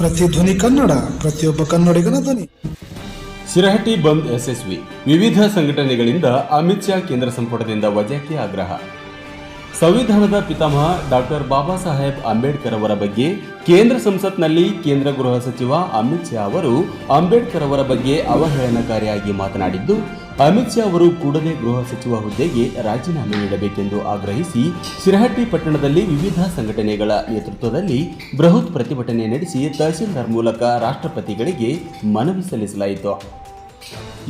ಪ್ರತಿಧ್ವನಿ ಕನ್ನಡ, ಪ್ರತಿಯೊಬ್ಬ ಕನ್ನಡಿಗನ ಧ್ವನಿ. ಸಿರಹಟ್ಟಿ ಬಂದ್ ಯಶಸ್ವಿ ವಿವಿಧ ಸಂಘಟನೆಗಳಿಂದ ಅಮಿತ್ ಶಾ ಕೇಂದ್ರ ಸಂಪುಟದಿಂದ ವಜಾಕ್ಕೆ ಆಗ್ರಹ. ಸಂವಿಧಾನದ ಪಿತಾಮಹ ಡಾಕ್ಟರ್ ಬಾಬಾ ಸಾಹೇಬ್ ಅಂಬೇಡ್ಕರ್ ಅವರ ಬಗ್ಗೆ ಕೇಂದ್ರ ಸಂಸತ್ನಲ್ಲಿ ಕೇಂದ್ರ ಗೃಹ ಸಚಿವ ಅಮಿತ್ ಶಾ ಅವರು ಅಂಬೇಡ್ಕರ್ ಅವರ ಬಗ್ಗೆ ಅವಹೇಳನಕಾರಿಯಾಗಿ ಮಾತನಾಡಿದ್ದು ಅಮಿತ್ ಶಾ ಅವರು ಕೂಡಲೇ ಗೃಹ ಸಚಿವ ಹುದ್ದೆಗೆ ರಾಜೀನಾಮೆ ನೀಡಬೇಕೆಂದು ಆಗ್ರಹಿಸಿ ಶಿರಹಟ್ಟಿ ಪಟ್ಟಣದಲ್ಲಿ ವಿವಿಧ ಸಂಘಟನೆಗಳ ನೇತೃತ್ವದಲ್ಲಿ ಬೃಹತ್ ಪ್ರತಿಭಟನೆ ನಡೆಸಿ ತಹಸೀಲ್ದಾರ್ ಮೂಲಕ ರಾಷ್ಟ್ರಪತಿಗಳಿಗೆ ಮನವಿ ಸಲ್ಲಿಸಲಾಯಿತು.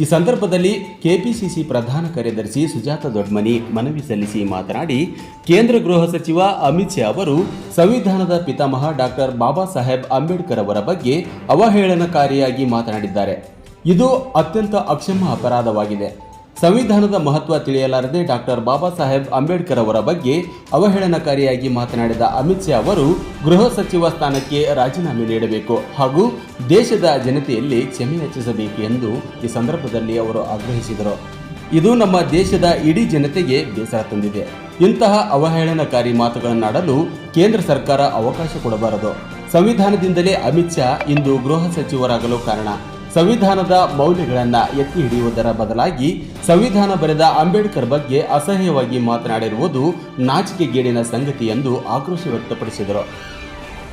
ಈ ಸಂದರ್ಭದಲ್ಲಿ ಕೆಪಿಸಿಸಿ ಪ್ರಧಾನ ಕಾರ್ಯದರ್ಶಿ ಸುಜಾತ ದೊಡ್ಮನಿ ಮನವಿ ಸಲ್ಲಿಸಿ ಮಾತನಾಡಿ, ಕೇಂದ್ರ ಗೃಹ ಸಚಿವ ಅಮಿತ್ ಶಾ ಅವರು ಸಂವಿಧಾನದ ಪಿತಾಮಹ ಡಾಕ್ಟರ್ ಬಾಬಾ ಸಾಹೇಬ್ ಅಂಬೇಡ್ಕರ್ ಅವರ ಬಗ್ಗೆ ಅವಹೇಳನಕಾರಿಯಾಗಿ ಮಾತನಾಡಿದ್ದಾರೆ. ಇದು ಅತ್ಯಂತ ಅಕ್ಷಮ ಅಪರಾಧವಾಗಿದೆ. ಸಂವಿಧಾನದ ಮಹತ್ವ ತಿಳಿಯಲಾರದೆ ಡಾಕ್ಟರ್ ಬಾಬಾ ಸಾಹೇಬ್ ಅಂಬೇಡ್ಕರ್ ಅವರ ಬಗ್ಗೆ ಅವಹೇಳನಕಾರಿಯಾಗಿ ಮಾತನಾಡಿದ ಅಮಿತ್ ಶಾ ಅವರು ಗೃಹ ಸಚಿವ ಸ್ಥಾನಕ್ಕೆ ರಾಜೀನಾಮೆ ನೀಡಬೇಕು ಹಾಗೂ ದೇಶದ ಜನತೆಯಲ್ಲಿ ಕ್ಷಮೆ ಹೆಚ್ಚಿಸಬೇಕು ಎಂದು ಈ ಸಂದರ್ಭದಲ್ಲಿ ಅವರು ಆಗ್ರಹಿಸಿದರು. ಇದು ನಮ್ಮ ದೇಶದ ಇಡೀ ಜನತೆಗೆ ಬೇಸರ ತಂದಿದೆ. ಇಂತಹ ಅವಹೇಳನಕಾರಿ ಮಾತುಗಳನ್ನಾಡಲು ಕೇಂದ್ರ ಸರ್ಕಾರ ಅವಕಾಶ ಕೊಡಬಾರದು. ಸಂವಿಧಾನದಿಂದಲೇ ಅಮಿತ್ ಶಾ ಇಂದು ಗೃಹ ಸಚಿವರಾಗಲು ಕಾರಣ. ಸಂವಿಧಾನದ ಮೌಲ್ಯಗಳನ್ನ ಎತ್ತಿ ಹಿಡಿಯುವುದರ ಬದಲಾಗಿ ಸಂವಿಧಾನ ಬರೆದ ಅಂಬೇಡ್ಕರ್ ಬಗ್ಗೆ ಅಸಹ್ಯವಾಗಿ ಮಾತನಾಡಿರುವುದು ನಾಚಿಕೆಗೇಡಿನ ಸಂಗತಿ ಎಂದು ಆಕ್ರೋಶ ವ್ಯಕ್ತಪಡಿಸಿದರು.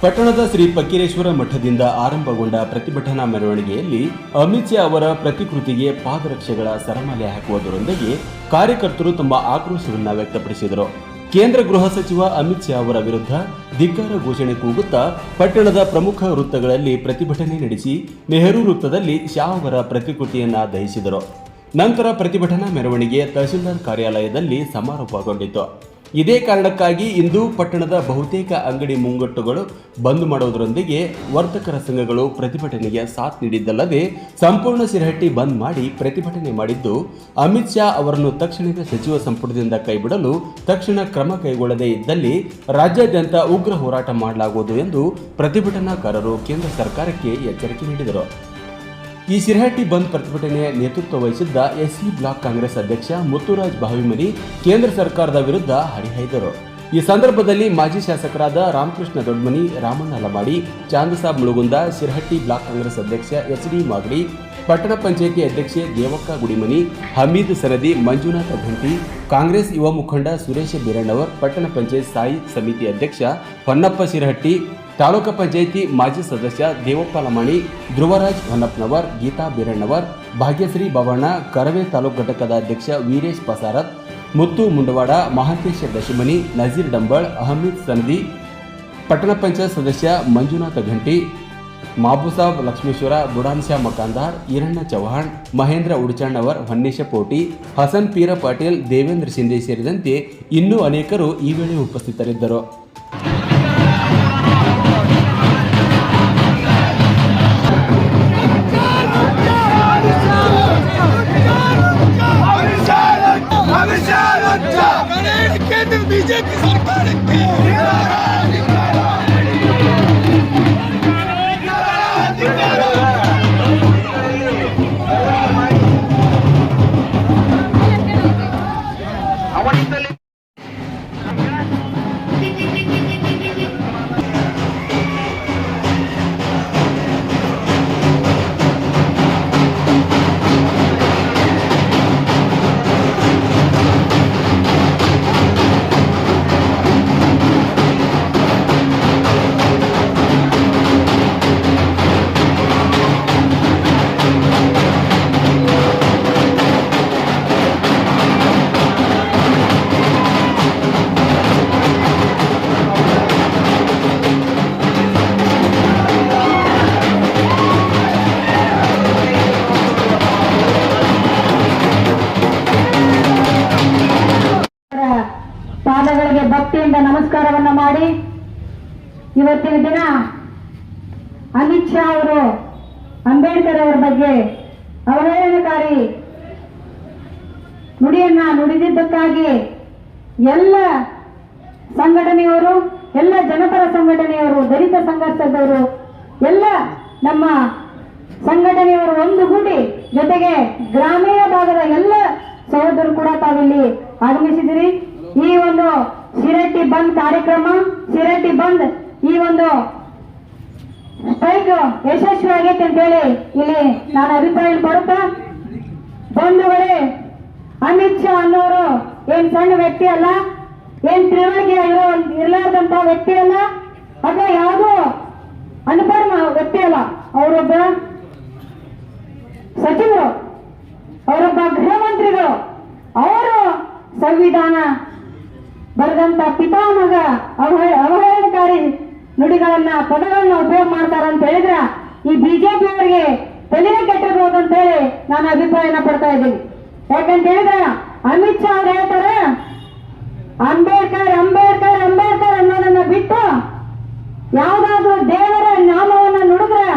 ಪಟ್ಟಣದ ಶ್ರೀ ಫಕೀರೇಶ್ವರ ಮಠದಿಂದ ಆರಂಭಗೊಂಡ ಪ್ರತಿಭಟನಾ ಮೆರವಣಿಗೆಯಲ್ಲಿ ಅಮಿತ್ ಶಾ ಅವರ ಪ್ರತಿಕೃತಿಗೆ ಪಾದರಕ್ಷೆಗಳ ಸರಮಾಲೆ ಹಾಕುವುದರೊಂದಿಗೆ ಕಾರ್ಯಕರ್ತರು ತಮ್ಮ ಆಕ್ರೋಶವನ್ನು ವ್ಯಕ್ತಪಡಿಸಿದರು. ಕೇಂದ್ರ ಗೃಹ ಸಚಿವ ಅಮಿತ್ ಶಾ ಅವರ ವಿರುದ್ಧ ಧಿಕ್ಕಾರ ಘೋಷಣೆ ಕೂಗುತ್ತಾ ಪಟ್ಟಣದ ಪ್ರಮುಖ ವೃತ್ತಗಳಲ್ಲಿ ಪ್ರತಿಭಟನೆ ನಡೆಸಿ ನೆಹರು ವೃತ್ತದಲ್ಲಿ ಶಾ ಅವರ ಪ್ರತಿಕೃತಿಯನ್ನು ದಹಿಸಿದರು. ನಂತರ ಪ್ರತಿಭಟನಾ ಮೆರವಣಿಗೆ ತಹಸೀಲ್ದಾರ್ ಕಾರ್ಯಾಲಯದಲ್ಲಿ ಸಮಾರೋಪಗೊಂಡಿತು. ಇದೇ ಕಾರಣಕ್ಕಾಗಿ ಇಂದು ಪಟ್ಟಣದ ಬಹುತೇಕ ಅಂಗಡಿ ಮುಂಗಟ್ಟುಗಳು ಬಂದ್ ಮಾಡುವುದರೊಂದಿಗೆ ವರ್ತಕರ ಸಂಘಗಳು ಪ್ರತಿಭಟನೆಗೆ ಸಾಥ್ ನೀಡಿದ್ದಲ್ಲದೆ ಸಂಪೂರ್ಣ ಸಿರಹಟ್ಟಿ ಬಂದ್ ಮಾಡಿ ಪ್ರತಿಭಟನೆ ಮಾಡಿದ್ದು, ಅಮಿತ್ ಶಾ ಅವರನ್ನು ತಕ್ಷಣವೇ ಸಚಿವ ಸಂಪುಟದಿಂದ ಕೈಬಿಡಲು ತಕ್ಷಣ ಕ್ರಮ ಕೈಗೊಳ್ಳದೇ ಇದ್ದಲ್ಲಿ ರಾಜ್ಯಾದ್ಯಂತ ಉಗ್ರ ಹೋರಾಟ ಮಾಡಲಾಗುವುದು ಎಂದು ಪ್ರತಿಭಟನಾಕಾರರು ಕೇಂದ್ರ ಸರ್ಕಾರಕ್ಕೆ ಎಚ್ಚರಿಕೆ ನೀಡಿದರು. ಈ ಸಿರಹಟ್ಟಿ ಬಂದ್ ಪ್ರತಿಭಟನೆಯ ನೇತೃತ್ವ ವಹಿಸಿದ್ದ ಎಸ್ಸಿ ಬ್ಲಾಕ್ ಕಾಂಗ್ರೆಸ್ ಅಧ್ಯಕ್ಷ ಮುತ್ತುರಾಜ್ ಬಾವಿಮನಿ ಕೇಂದ್ರ ಸರ್ಕಾರದ ವಿರುದ್ಧ ಹರಿಹಾಯ್ದರು ಈ ಸಂದರ್ಭದಲ್ಲಿ ಮಾಜಿ ಶಾಸಕರಾದ ರಾಮಕೃಷ್ಣ ದೊಡ್ಮನಿ, ರಾಮಣ್ಣ ಲಮಾಡಿ ಚಾಂದಸಾಬ್ ಮುಳುಗುಂದ, ಸಿರಹಟ್ಟಿ ಬ್ಲಾಕ್ ಕಾಂಗ್ರೆಸ್ ಅಧ್ಯಕ್ಷ ಎಚ್ ಡಿ ಮಾಗಡಿ, ಪಟ್ಟಣ ಪಂಚಾಯಿತಿ ಅಧ್ಯಕ್ಷೆ ದೇವಕ್ಕ ಗುಡಿಮನಿ, ಹಮೀದ್ ಸರದಿ ಮಂಜುನಾಥ ಘಂಟಿ, ಕಾಂಗ್ರೆಸ್ ಯುವ ಮುಖಂಡ ಸುರೇಶ ಬೀರಣ್ಣವರ್, ಪಟ್ಟಣ ಪಂಚಾಯತ್ ಸ್ಥಾಯಿ ಸಮಿತಿ ಅಧ್ಯಕ್ಷ ಹೊನ್ನಪ್ಪ ಶಿರಹಟ್ಟಿ ತಾಲೂಕು ಪಂಚಾಯಿತಿ ಮಾಜಿ ಸದಸ್ಯ ದೇವಪ್ಪ ಲಮಾಣಿ ಧ್ರುವರಾಜ್ ಹೊನ್ನಪ್ಪನವರ್, ಗೀತಾ ಬೀರಣ್ಣವರ್, ಭಾಗ್ಯಶ್ರೀ ಬವಣ್ಣ ಕರವೇ ತಾಲೂಕು ಘಟಕದ ಅಧ್ಯಕ್ಷ ವೀರೇಶ್ ಪಸಾರತ್ ಮುತ್ತು ಮುಂಡವಾಡ, ಮಹಾಂತೇಶ ದಶಮನಿ, ನಜೀರ್ ಡಂಬಳ್, ಅಹಮದ್ ಸನದಿ, ಪಟ್ಟಣ ಪಂಚಾಯತ್ ಸದಸ್ಯ ಮಂಜುನಾಥ ಘಂಟಿ, ಮಾಬುಸಾಬ್ ಲಕ್ಷ್ಮೇಶ್ವರ ಬುಡಾನ್ಶಾ ಮಕಾಂದಾರ್, ಈರಣ್ಣ ಚೌಹಾಣ್ ಮಹೇಂದ್ರ ಉಡಚಣ್ಣವರ್, ಹೊನ್ನೇಶ ಪೋಟಿ, ಹಸನ್ ಪೀರ ಪಾಟೀಲ್, ದೇವೇಂದ್ರ ಶಿಂದೆ ಸೇರಿದಂತೆ ಇನ್ನೂ ಅನೇಕರು ಈ ವೇಳೆ ಉಪಸ್ಥಿತರಿದ್ದರು. ಭಕ್ತಿಯಿಂದ ನಮಸ್ಕಾರವನ್ನ ಮಾಡಿ ಇವತ್ತಿನ ದಿನ ಅಮಿತ್ ಶಾ ಅವರು ಅಂಬೇಡ್ಕರ್ ಅವರ ಬಗ್ಗೆ ಅವಹೇಳನಕಾರಿ ನುಡಿಯನ್ನ ನುಡಿದಿದ್ದಕ್ಕಾಗಿ ಎಲ್ಲ ಸಂಘಟನೆಯವರು, ಎಲ್ಲ ಜನಪರ ಸಂಘಟನೆಯವರು, ದಲಿತ ಸಂಘರ್ಷದವರು, ಎಲ್ಲ ನಮ್ಮ ಸಂಘಟನೆಯವರು ಒಂದುಗೂಡಿ ಜೊತೆಗೆ ಗ್ರಾಮೀಣ ಭಾಗದ ಎಲ್ಲ ಸಹೋದರರು ಕೂಡ ತಾವಿಲ್ಲಿ ಆಗಮಿಸಿದಿರಿ. ಈ ಒಂದು ಶಿರಟ್ಟಿ ಬಂದ್ ಕಾರ್ಯಕ್ರಮ ಶಿರಟ್ಟಿ ಬಂದ್ ಈ ಒಂದು ಸ್ಟ್ರೈಕ್ ಯಶಸ್ವಿ ಆಗೈತೆ ಅಂತೇಳಿ ಇಲ್ಲಿ ನಾನು ಅಭಿಪ್ರಾಯ ಪಡುತ್ತಾ ಬಂಧುಗಳೇ, ಅಮಿತ್ ಶಾ ಅನ್ನೋರು ಏನ್ ಸಣ್ಣ ವ್ಯಕ್ತಿ ಅಲ್ಲ, ಏನ್ ತಿಳುವಳಿಕೆ ಇರೋ ಇರಲಾರ್ದಂತ ವ್ಯಕ್ತಿ ಅಲ್ಲ, ಅಥವಾ ಯಾವುದೋ ಅನುಪರ ವ್ಯಕ್ತಿ ಅಲ್ಲ, ಅವರೊಬ್ಬ ಸಚಿವರು, ಅವರೊಬ್ಬ ಗೃಹ ಮಂತ್ರಿಗಳು ಅವರು ಸಂವಿಧಾನ ಬರೆದಂತ ಪಿತಾಮಹ ಅವಹೇ, ಅವಹೇಳನಕಾರಿ ನುಡಿಗಳನ್ನ, ಪದಗಳನ್ನ ಉಪಯೋಗ ಮಾಡ್ತಾರ ಅಂತ ಹೇಳಿದ್ರೆ ಈ ಬಿಜೆಪಿ ಅವರಿಗೆ ತಲೆಯೇ ಕೆಟ್ಟಿರ್ಬೋದು ಅಂತ ಹೇಳಿ ನಾನು ಅಭಿಪ್ರಾಯನ ಪಡ್ತಾ ಇದ್ದೀನಿ. ಯಾಕಂತ ಹೇಳಿದ್ರ ಅಮಿತ್ ಶಾ ಅವ್ರು ಹೇಳ್ತಾರೆ, ಅಂಬೇಡ್ಕರ್ ಅಂಬೇಡ್ಕರ್ ಅಂಬೇಡ್ಕರ್ ಅನ್ನೋದನ್ನ ಬಿಟ್ಟು ಯಾವ್ದಾದ್ರು ದೇವರ ನಾಮವನ್ನ ನುಡಿದ್ರೆ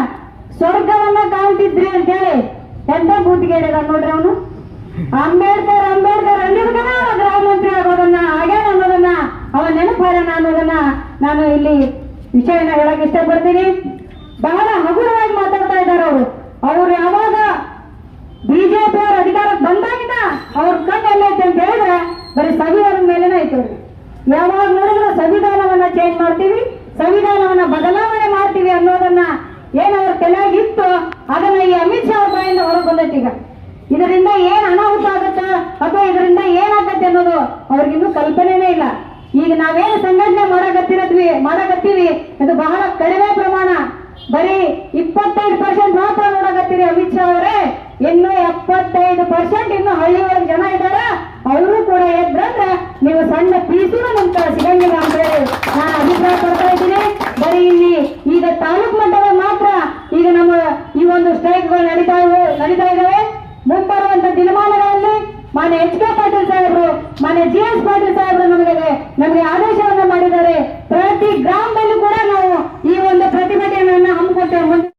ಸ್ವರ್ಗವನ್ನ ಕಾಣ್ತಿದ್ರಿ ಅಂತ ಹೇಳಿ ಎಂತ ಬೂತಿಗೆ ಹೇಳಿದ ನೋಡ್ರಿ ಅವನು? ಅಂಬೇಡ್ಕರ್ ಅಂಬೇಡ್ಕರ್ ಅಂದಿದ್ಕನ ಗೃಹ ಮಂತ್ರಿ ಆಗೋದನ್ನ ಆಗ್ಯಾನ ಅನ್ನೋದನ್ನ ನಾನು ಅನ್ನೋದನ್ನ ನಾನು ಇಲ್ಲಿ ವಿಷಯನ ಹೇಳಕ್ ಇಷ್ಟಪಡ್ತೀನಿ. ಬಹಳ ಹಗುರವಾಗಿ ಮಾತಾಡ್ತಾ ಇದ್ದಾರೆ ಅವರು. ಅವ್ರು ಯಾವಾಗ ಬಿಜೆಪಿ ಅವ್ರ ಅಧಿಕಾರಕ್ಕೆ ಬಂದಾಗಿಂದ ಅವ್ರ ಕಣ್ಣು ಎಲ್ಲೈತೆ ಅಂತ ಹೇಳಿದ್ರೆ ಬರೀ ಸಂವಿಧಾನದ ಮೇಲೆನೇ ಐತೆ ಯಾವಾಗ ನೋಡಿದ್ರು ಸಂವಿಧಾನವನ್ನ ಚೇಂಜ್ ಮಾಡ್ತೀವಿ, ಸಂವಿಧಾನವನ್ನ ಬದಲಾವಣೆ ಮಾಡ್ತೀವಿ ಅನ್ನೋದನ್ನ ಏನವ್ರ ತಲೆಯಾಗಿತ್ತು ಅದನ್ನ ಈ ಅಮಿತ್ ಶಾ ಅವ್ರ ಬಾಯಿಂದ ಹೊರಗೆ ಬಂದೈತಿ ಈಗ. ಇದರಿಂದ ಏನ್ ಅನಾಹುತ ಆಗತ್ತ ಅಥವಾ ಇದರಿಂದ ಏನಾಗತ್ತೆ ಅನ್ನೋದು ಅವ್ರಿಗಿನ್ನೂ ಕಲ್ಪನೆನೇ ಇಲ್ಲ. ಈಗ ನಾವೇನು ಸಂಘಟನೆ ಮಾಡಕತ್ತಿರತ್ವಿ ಮಾಡಕತ್ತೀವಿ ಇದು ಬಹಳ ಕಡಿಮೆ ಪ್ರಮಾಣ. ಬರೀ ಇಪ್ಪತ್ತೈದು ಪರ್ಸೆಂಟ್ ಮಾತ್ರ ನೋಡಕತ್ತೀರಿ ಅಮಿತ್ ಶಾ ಅವರೇ. ಇನ್ನು ಎಪ್ಪತ್ತೈದು ಪರ್ಸೆಂಟ್ ಇನ್ನು ಹಳ್ಳಿಯೊಳಗೆ ಜನ ಇದ್ದಾರ. ಅವರು ಕೂಡ ಎದ್ರಂದ್ರೆ ನೀವು ಸಣ್ಣ ಪೀಸಿನ ನಮ್ ಸಿಗಂಗಿಲ್ಲ ಅಂತ ಹೇಳಿ ನಾನು ಅಭಿಪ್ರಾಯ ಪಡ್ತಾ ಇದ್ದೀನಿ. ಬರೀ ಇಲ್ಲಿ ಈಗ ತಾಲೂಕ್ ಮಟ್ಟದ ಮಾತ್ರ ಈಗ ನಮ್ಮ ಈ ಒಂದು ಸ್ಟ್ರೈಕ್ಗಳು ನಡೀತಾ ನಡೀತಾ ಇದಾವೆ. ಮುಂಬರುವಂತ ದಿನಮಾನಗಳಲ್ಲಿ ಮಾನ್ಯ ಎಚ್ ಕೆ ಪಾಟೀಲ್ ಸಾಹೇಬರು ಮಾನ್ಯ ಜಿ ಎಸ್ ಪಾಟೀಲ್ ಸಾಹೇಬರು ನಮಗೆ ನಮಗೆ ಆದೇಶವನ್ನು ಮಾಡಿದ್ದಾರೆ. ಪ್ರತಿ ಗ್ರಾಮದಲ್ಲೂ ಕೂಡ ನಾವು ಈ ಒಂದು ಪ್ರತಿಭಟನೆಯನ್ನ ಹಮ್ಮಿಕೊಳ್ತೇವೆ